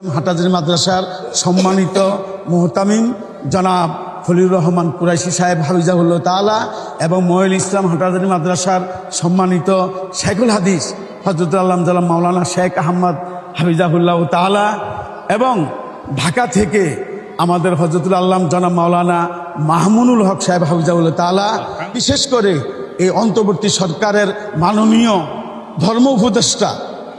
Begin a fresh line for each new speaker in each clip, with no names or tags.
হাটাজারি মাদ্রাসার সম্মানিত মোহতামিম জনাব ফলিউর রহমান কুরাইশি সাহেব হাফিজাহুল্লাহ তালা এবং মহিল ইসলাম হাটাজারি মাদ্রাসার সম্মানিত শেখুল হাদিস হজরত আল্লাহ জালাম মাওলানা শেখ আহমদ হাফিজাহুল্লাহ তালা এবং ঢাকা থেকে আমাদের হজরতুল আল্লাহ জনাব মাওলানা মাহমুনুল হক সাহেব হাফিজাহুল্লাহ তালা বিশেষ করে এই অন্তর্বর্তী সরকারের মাননীয় ধর্ম উপদেষ্টা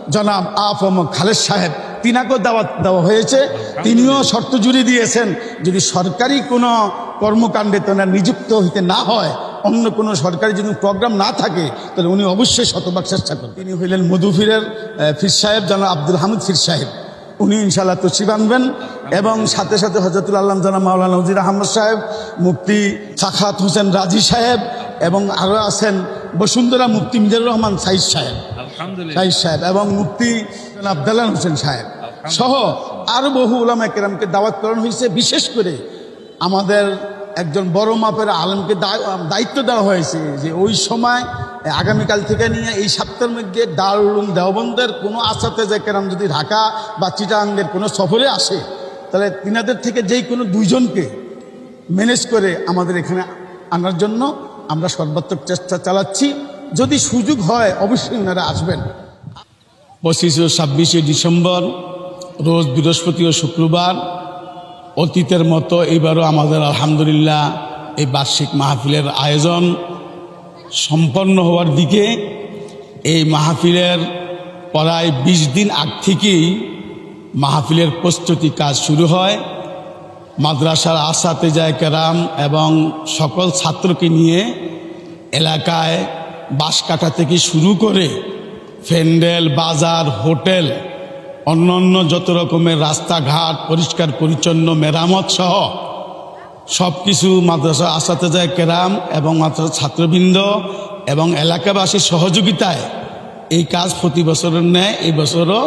জনাব আফম খালেদ সাহেব তিনাকেও দাওয়াত দেওয়া হয়েছে। তিনিও শর্ত জুড়ে দিয়েছেন যদি সরকারি কোনো কর্মকাণ্ডে তেনার নিযুক্ত হইতে না হয় অন্য কোনো সরকারি যদি প্রোগ্রাম না থাকে তাহলে উনি অবশ্যই শতভাগ চেষ্টা করেন তিনি হইলেন মধুফিরের ফির সাহেব জনাব আব্দুল হামিদ ফির সাহেব। উনি ইনশাল্লাহ তসিব আনবেন এবং সাথে সাথে হজরতুল আল্লাহ জানা মাওলানা নজির আহমদ সাহেব মুফতি সাখাত হোসেন রাজি সাহেব এবং আরও আছেন বসুন্ধরা মুফতি মিজানুর রহমান সাইদ সাহেব। সাইদ সাহেব এবং মুফতি আবদাল্লাহ হোসেন সাহেব। সহ আরও বহু উলামা কেরামকে দাওয়াত করানো হয়েছে বিশেষ করে আমাদের একজন বড় মাপের আলমকে দায়- দায়িত্ব দেওয়া হয়েছে যে ওই সময় আগামীকাল থেকে নিয়ে এই সপ্তাহের মধ্যে দারুল দেওবন্দের কোনো আশাতে যে কেরাম যদি ঢাকা বা চিটাঙ্গের কোনো সফরে আসে তাহলে তিনাদের থেকে যেই কোনো দুইজনকে ম্যানেজ করে আমাদের এখানে আনার জন্য আমরা সর্বাত্মক চেষ্টা চালাচ্ছি। যদি সুযোগ হয় অবশ্যই ওনারা আসবেন। পঁচিশে ছাব্বিশে ডিসেম্বর রোজ বৃহস্পতি ও শুক্রবার অতীতের মতো এবারও আমাদের আলহামদুলিল্লাহ এই বার্ষিক মাহফিলের আয়োজন সম্পন্ন হওয়ার দিকে এই মাহফিলের প্রায় বিশ দিন আগ থেকেই মাহফিলের প্রস্তুতি কাজ শুরু হয়। মাদ্রাসার আশাতে যায় কেরাম এবং সকল ছাত্রকে নিয়ে এলাকায় বাঁশ কাটা থেকে শুরু করে ফ্যান্ডেল বাজার, হোটেল অন্যান্য যত রকমের রাস্তাঘাট, পরিষ্কার, পরিচ্ছন্ন, মেরামত সহ সব কিছু মাদ্রাসা আসাতে যায় কেরাম এবং মাদ্রাসা ছাত্রবৃন্দ এবং এলাকাবাসীর সহযোগিতায় এই কাজ প্রতি বছরের ন্যায় এই বছরও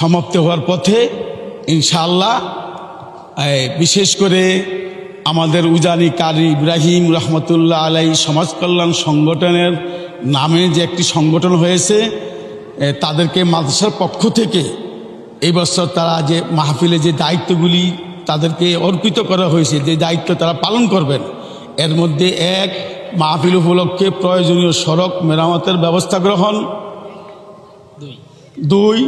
সমাপ্তি হওয়ার পথে ইনশাআল্লাহ, এই বিশেষ করে আমাদের উজানি কারি ইব্রাহিম রহমতুল্লাহ আলাই সমাজ কল্যাণ সংগঠনের নামে যে একটি সংগঠন হয়েছে তাদেরকে মাদ্রাসার পক্ষ থেকে এই বছর তারা যে মাহফিলে যে দায়িত্বগুলি তাদেরকে অর্পিত করা হয়েছে যে দায়িত্ব তারা পালন করবেন এর মধ্যে এক মাহফিল উপলক্ষে প্রয়োজনীয় সড়ক মেরামতের ব্যবস্থা গ্রহণ। দুই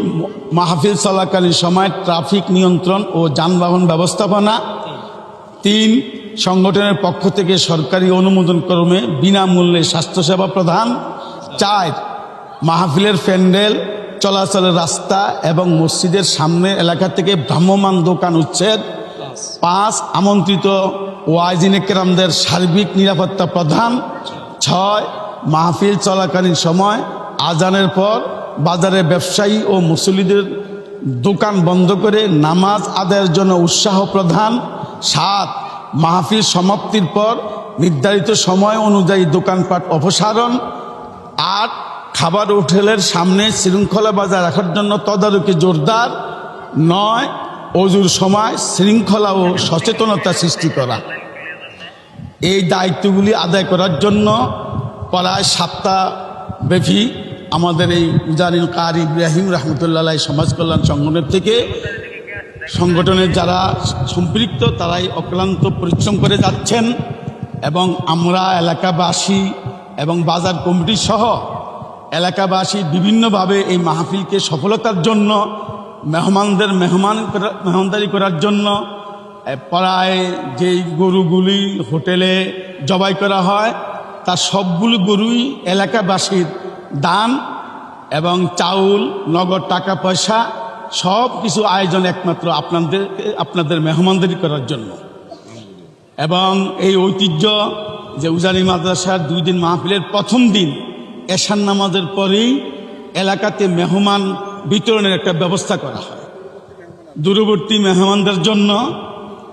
মাহফিল চলাকালীন সময় ট্রাফিক নিয়ন্ত্রণ ও যানবাহন ব্যবস্থাপনা। তিন সংগঠনের পক্ষ থেকে সরকারি অনুমোদন ক্রমে বিনামূল্যে স্বাস্থ্যসেবা প্রদান। চার মাহফিলের প্যান্ডেল, চলাচলের রাস্তা এবং মসজিদের সামনে এলাকা থেকে ভ্রাম্যমান দোকান উচ্ছেদ। পাঁচ, আমন্ত্রিত ওয়াইজিনে কেরামদের সার্বিক নিরাপত্তা প্রধান। ছয়, মাহফিল চলাকালীন সময়, আজানের পর বাজারে ব্যবসায়ী ও মুসল্লিদের দোকান বন্ধ করে নামাজ আদায়ের জন্য উৎসাহ প্রদান সাত, মাহফিল সমাপ্তির পর নির্ধারিত সময় অনুযায়ী দোকানপাট অপসারণ। আট খাবার হোটেলের সামনে শৃঙ্খলা বাজার রাখার জন্য তদারকি জোরদার। নয়, অজুর সময় শৃঙ্খলা ও সচেতনতা সৃষ্টি করা। এই দায়িত্বগুলি আদায় করার জন্য প্রায় সপ্তাহ ব্যাপী আমাদের এই উজানিল কার ইব্রাহিম রহমতুল্লাহ সমাজ কল্যাণ সংগঠনের থেকে সংগঠনের যারা সম্পৃক্ত, তারাই অক্লান্ত পরিশ্রম করে যাচ্ছেন এবং আমরা এলাকাবাসী এবং বাজার কমিটি সহ এলাকাবাসী বিভিন্নভাবে এই মাহফিলকে সফলতার জন্য, মেহমানদের মেহমান মেহমানদারি করার জন্য পাড়ায় যেই গরুগুলি হোটেলে জবাই করা হয়, তার সবগুলো গরুই এলাকাবাসীর দান এবং চাউল, নগদ টাকা, পয়সা, সব কিছু আয়োজন একমাত্র আপনাদের আপনাদের মেহমানদারি করার জন্য। এবং এই ঐতিহ্য যে উজানি মাদ্রাসার দুই দিন মাহফিলের প্রথম দিন এশান নামাজের পরেই এলাকাতে মেহমান বিতরণের একটা ব্যবস্থা করা হয়। দূরবর্তী মেহমানদের জন্য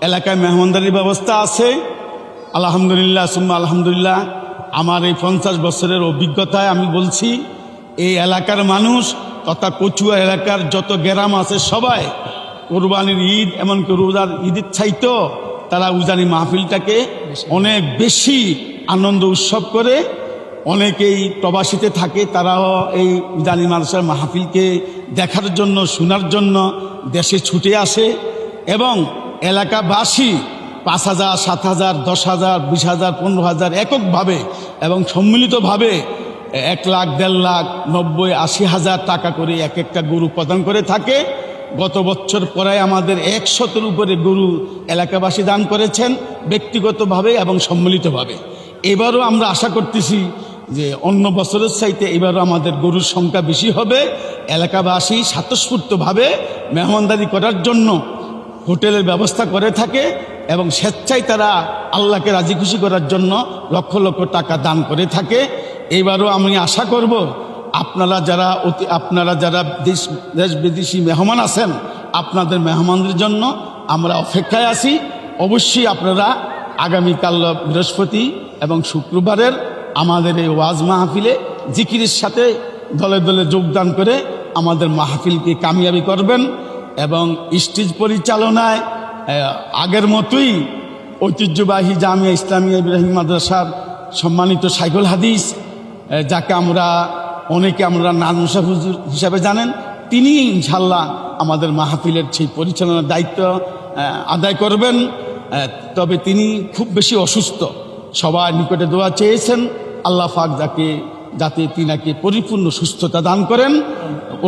এলাকায় মেহমানদারির ব্যবস্থা আছে। আলহামদুলিল্লাহ, সুম্মা আলহামদুলিল্লাহ, আমার এই পঞ্চাশ বছরের অভিজ্ঞতায় আমি বলছি, এই এলাকার মানুষ তথা কচুয়া এলাকার যত গ্রাম আছে সবাই কোরবানির ঈদ, এমনকি রোজার ঈদের চাইতো তারা উজানি মাহফিলটাকে অনেক বেশি আনন্দ উৎসব করে অনেকেই প্রবাসীতে থাকে, তারাও এই জানি মাদ্রাসার মাহফিলকে দেখার জন্য, শোনার জন্য দেশে ছুটে আসে এবং এলাকাবাসী পাঁচ হাজার, সাত হাজার, দশ হাজার, বিশ হাজার, পনেরো হাজার এককভাবে এবং সম্মিলিতভাবে এক লাখ, দেড় লাখ, নব্বই, আশি হাজার টাকা করে এক একটা গরু প্রদান করে থাকে। গত বছর পরে আমাদের একশতের উপরে গরু এলাকাবাসী দান করেছেন ব্যক্তিগতভাবে এবং সম্মিলিতভাবে। এবারও আমরা আশা করতেছি যে অন্য বছরের চাইতে এবারও আমাদের গরুর সংখ্যা বেশি হবে, এলাকাবাসী স্বতঃস্ফূর্তভাবে মেহমানদারি করার জন্য হোটেলের ব্যবস্থা করে থাকে এবং স্বেচ্ছায় তারা আল্লাহকে রাজি খুশি করার জন্য লক্ষ লক্ষ টাকা দান করে থাকে। এইবারও আমি আশা করব, আপনারা যারা অতি, আপনারা যারা দেশ দেশ বিদেশি মেহমান আছেন, আপনাদের মেহমানদের জন্য আমরা অপেক্ষায় আছি। অবশ্যই আপনারা আগামীকাল বৃহস্পতি এবং শুক্রবারের আমাদের এই ওয়াজ মাহফিলে জিকিরের সাথে দলে দলে যোগদান করে আমাদের মাহফিলকে কামিয়াবি করবেন এবং স্টেজ পরিচালনায় আগের মতোই ঐতিহ্যবাহী জামিয়া ইসলামিয়া ইব্রাহিম মাদ্রাসার সম্মানিত সাইকুল হাদিস যাকে আমরা, অনেকে আমরা নাজ মুসাফ হুজুর হিসাবে জানেন, তিনি ইনশাল্লাহ আমাদের মাহফিলের সেই পরিচালনার দায়িত্ব আদায় করবেন। তবে তিনি খুব বেশি অসুস্থ, সবার নিকটে দোয়া চেয়েছেন। আল্লাহ পাক যাকে, যাতে তিনাকে পরিপূর্ণ সুস্থতা দান করেন,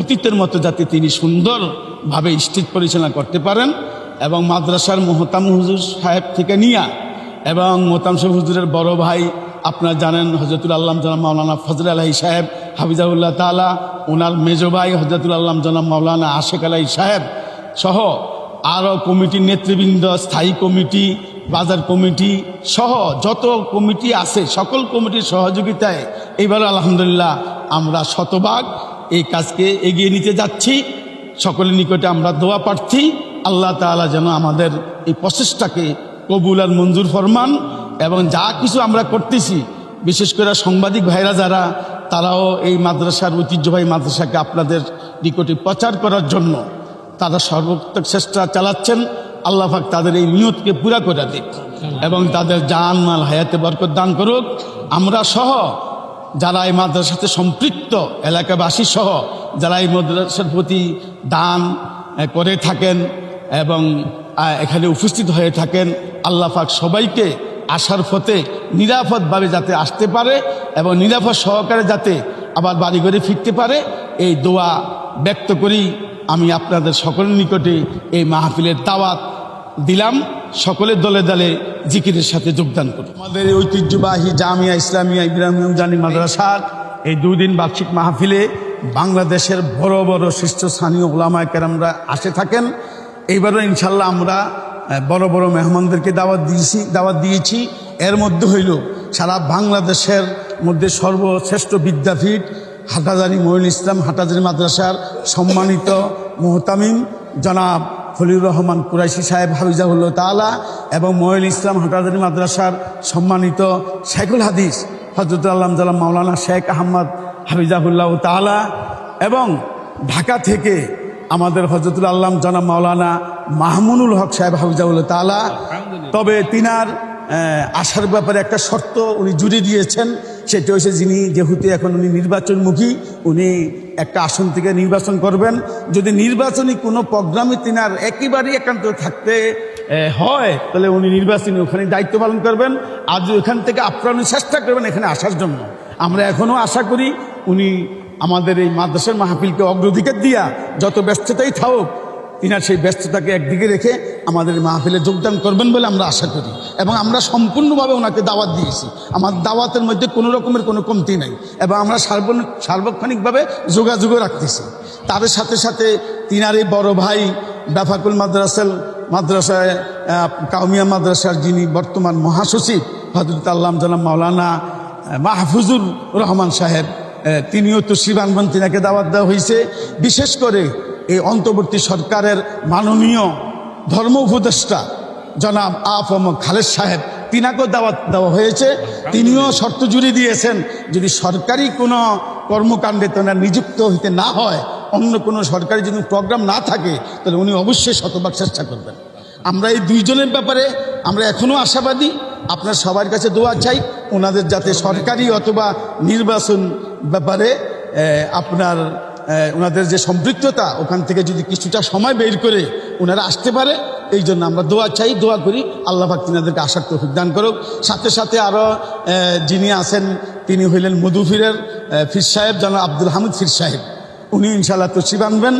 অতীতের মতো যাতে তিনি সুন্দরভাবে স্টেজ পরিচালনা করতে পারেন এবং মাদ্রাসার মোহতাম হুজুর সাহেব থেকে নিয়া এবং মোহতাম সাহেব হুজুরের বড় ভাই, আপনারা জানেন হজরতুল আল্লাহ জনাব মাওলানা ফজল আলাহি সাহেব হাফিজাউল্লাহ তালা ওনার মেজো ভাই হজরতুল আল্লাহ জনাব মাওলানা আশেক আলাহি সাহেব সহ আরও কমিটির নেতৃবৃন্দ, স্থায়ী কমিটি বাজার কমিটি সহ যত কমিটি আছে, সকল কমিটির সহযোগিতায় এবার আলহামদুলিল্লাহ আমরা শতভাগ এই কাজকে এগিয়ে নিতে যাচ্ছি। সকলের নিকটে আমরা দোয়া প্রার্থী। আল্লাহ তাআলা যেন আমাদের এই প্রচেষ্টাকে কবুল আর মঞ্জুর ফরমান এবং যা কিছু আমরা করতেছি, বিশেষ করে সাংবাদিক ভাইরা যারা, তারাও এই মাদ্রাসার ঐতিহ্যবাহী মাদ্রাসাকে আপনাদের নিকটে প্রচার করার জন্য তারা সর্বোত্তক চেষ্টা চালাচ্ছেন। আল্লাহ পাক তাদের এই নিয়তকে পুরা করে দিক এবং তাদের জান, মাল, হায়াতে বরকত দান করুক। আমরা সহ যারা এই মাদ্রাসাতে সম্পৃক্ত, এলাকাবাসী সহ যারা এই মাদ্রাসার প্রতি দান করে থাকেন এবং এখানে উপস্থিত হয়ে থাকেন, আল্লাহ পাক সবাইকে আসার পথে নিরাপদভাবে যাতে আসতে পারে এবং নিরাপদ সহকারে যাতে আবার বাড়ি ঘরে ফিরতে পারে। এই দোয়া ব্যক্ত করি আমি আপনাদের সকলের নিকটে এই মাহফিলের দাওয়াত। দিলাম, সকলের দলে দলে জিকিরের সাথে যোগদান করুন। আমাদের ঐতিহ্যবাহী জামিয়া ইসলামিয়া ইব্রাহিম জানি মাদ্রাসার এই দুদিন বার্ষিক মাহফিলে বাংলাদেশের বড় বড় শীর্ষস্থানীয় ওলামায় কেরামরা আসে থাকেন। এইবারও ইনশাল্লাহ আমরা বড় বড় মেহমানদেরকে দাওয়াত দিয়েছি দাওয়াত দিয়েছি। এর মধ্যে হইল সারা বাংলাদেশের মধ্যে সর্বশ্রেষ্ঠ বিদ্যাপীঠ হাটাজারি মহিল ইসলাম হাটাজারি মাদ্রাসার সম্মানিত মোহতামিম জনাব খলিউর রহমান কুরাইশি সাহেব হাফিজাহুল্লাহ তালা এবং ময়ুল ইসলাম হাটাদারি মাদ্রাসার সম্মানিত শেখুল হাদিস হজরত আল্লাহ জালাম মাওলানা শেখ আহমদ হাফিজাহুল্লাহ তালা এবং ঢাকা থেকে আমাদের হজরতুল আল্লাহ জনাব মাওলানা মাহমুনুল হক সাহেব হাফিজাহুল্লাহ তালা তবে তিনার আসার ব্যাপারে একটা শর্ত উনি জুড়ে দিয়েছেন, সেটা হচ্ছে যিনি, যেহেতু এখন উনি নির্বাচনমুখী, উনি একটা আসন থেকে নির্বাচন করবেন। যদি নির্বাচনী কোনো প্রোগ্রামে তিনার একেবারেই একান্ত থাকতে হয়, তাহলে উনি নির্বাচনী ওখানে দায়িত্ব পালন করবেন। আর যদি ওখান থেকে আপ্রাণ চেষ্টা করবেন এখানে আসার জন্য। আমরা এখনও আশা করি উনি আমাদের এই মাদ্রাসার মাহফিলকে অগ্রাধিকার দিয়া যত ব্যস্ততাই থাকুক তিনার সেই ব্যস্ততাকে একদিকে রেখে আমাদের মাহফিলে যোগদান করবেন বলে আমরা আশা করি। এবং আমরা সম্পূর্ণভাবে ওনাকে দাওয়াত দিয়েছি। আমার দাওয়াতের মধ্যে কোনো রকমের কোনো কমতি নাই। এবং আমরা সার্ব সার্বক্ষণিকভাবে যোগাযোগও রাখতেছি। তাদের সাথে সাথে তিনার এই বড় ভাই ডাফাকুল মাদ্রাসাল মাদ্রাসায় কাউমিয়া মাদ্রাসার যিনি বর্তমান মহাসচিব হজরত আল্লাহ জালাম মাওলানা মাহফুজুর রহমান সাহেব তিনিও তো শিবানবন তিনাকে দাওয়াত দেওয়া হয়েছে। বিশেষ করে এই অন্তর্বর্তী সরকারের মাননীয় ধর্ম উপদেষ্টা জনাব আফম খালেদ সাহেব, তিনাকেও দাওয়াত দেওয়া হয়েছে। তিনিও শর্ত জুড়ে দিয়েছেন, যদি সরকারি কোনো কর্মকাণ্ডে তেনার নিযুক্ত হইতে না হয়, অন্য কোনো সরকারি যদি প্রোগ্রাম না থাকে, তাহলে উনি অবশ্যই শতভাগ চেষ্টা করবেন। আমরা এই দুইজনের ব্যাপারে আমরা এখনও আশাবাদী। আপনার সবার কাছে দোয়া চাই, ওনাদের যাতে সরকারি অথবা নির্বাচন ব্যাপারে আপনার ওনাদের যে সম্পৃক্ততা, ওখান থেকে যদি কিছুটা সময় বের করে ওনারা আসতে পারে, এই জন্য আমরা দোয়া চাই, দোয়া করি। আল্লাহ পাক তিনাদেরকে আসার তৌফিক দান করুক। সাথে সাথে আরও যিনি আছেন, তিনি হইলেন মধুফিরের ফির সাহেব, জনাব আব্দুল হামিদ ফির সাহেব। উনি ইনশাল্লাহ তসিব আনবেন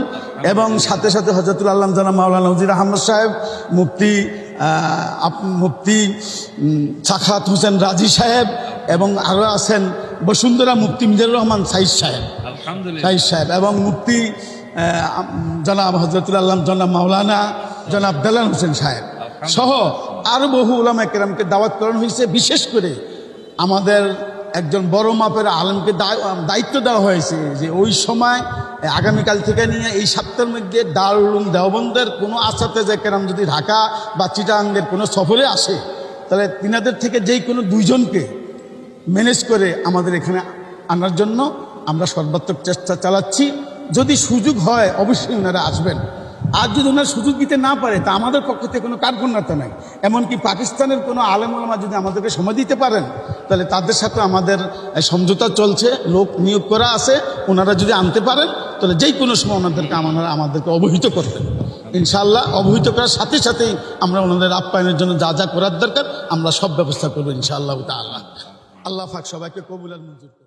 এবং সাথে সাথে হজরতুল আল্লাহ জানা মাওলানা নজির আহমদ সাহেব, মুফতি মুফতি সাখাত হোসেন রাজি সাহেব এবং আরও আছেন বসুন্ধরা মুফতি মিজানুর রহমান সাইদ সাহেব। সাইদ সাহেব এবং মুফতি জনাব হজরতুল আল্লাহ জনাব মাওলানা জনাব দেলান হোসেন সাহেব সহ আরও বহু ওলামা কেরামকে দাওয়াত করানো হয়েছে। বিশেষ করে আমাদের একজন বড় মাপের আলমকে দায়- দায়িত্ব দেওয়া হয়েছে যে ওই সময় আগামীকাল থেকে নিয়ে এই সপ্তাহের মধ্যে দারুল দেওবন্দের কোনো আশাতে যে কেরাম যদি ঢাকা বা চিটাঙ্গের কোনো সফরে আসে তাহলে তিনাদের থেকে যেই কোনো দুইজনকে ম্যানেজ করে আমাদের এখানে আনার জন্য আমরা সর্বাত্মক চেষ্টা চালাচ্ছি। যদি সুযোগ হয়, অবশ্যই ওনারা আসবেন। আর যদি ওনারা সুযোগ দিতে না পারে, তা আমাদের পক্ষ থেকে কোনো কার্পণ্যতা নাই। এমনকি পাকিস্তানের কোনো আলেমুলামা যদি আমাদেরকে সময় দিতে পারেন, তাহলে তাদের সাথে আমাদের সমঝোতা চলছে, লোক নিয়োগ করা আছে, ওনারা যদি আনতে পারেন, তাহলে যেই কোনো সময় ওনাদেরকে আমরা, আমাদেরকে অবহিত করবেন। ইনশাআল্লাহ অবহিত করার সাথে সাথেই আমরা ওনাদের আপ্যায়নের জন্য যা যা করার দরকার, আমরা সব ব্যবস্থা করব ইনশাআল্লাহ তাআলা। আল্লাহ পাক সবাইকে কবুল আর মঞ্জুর করুন।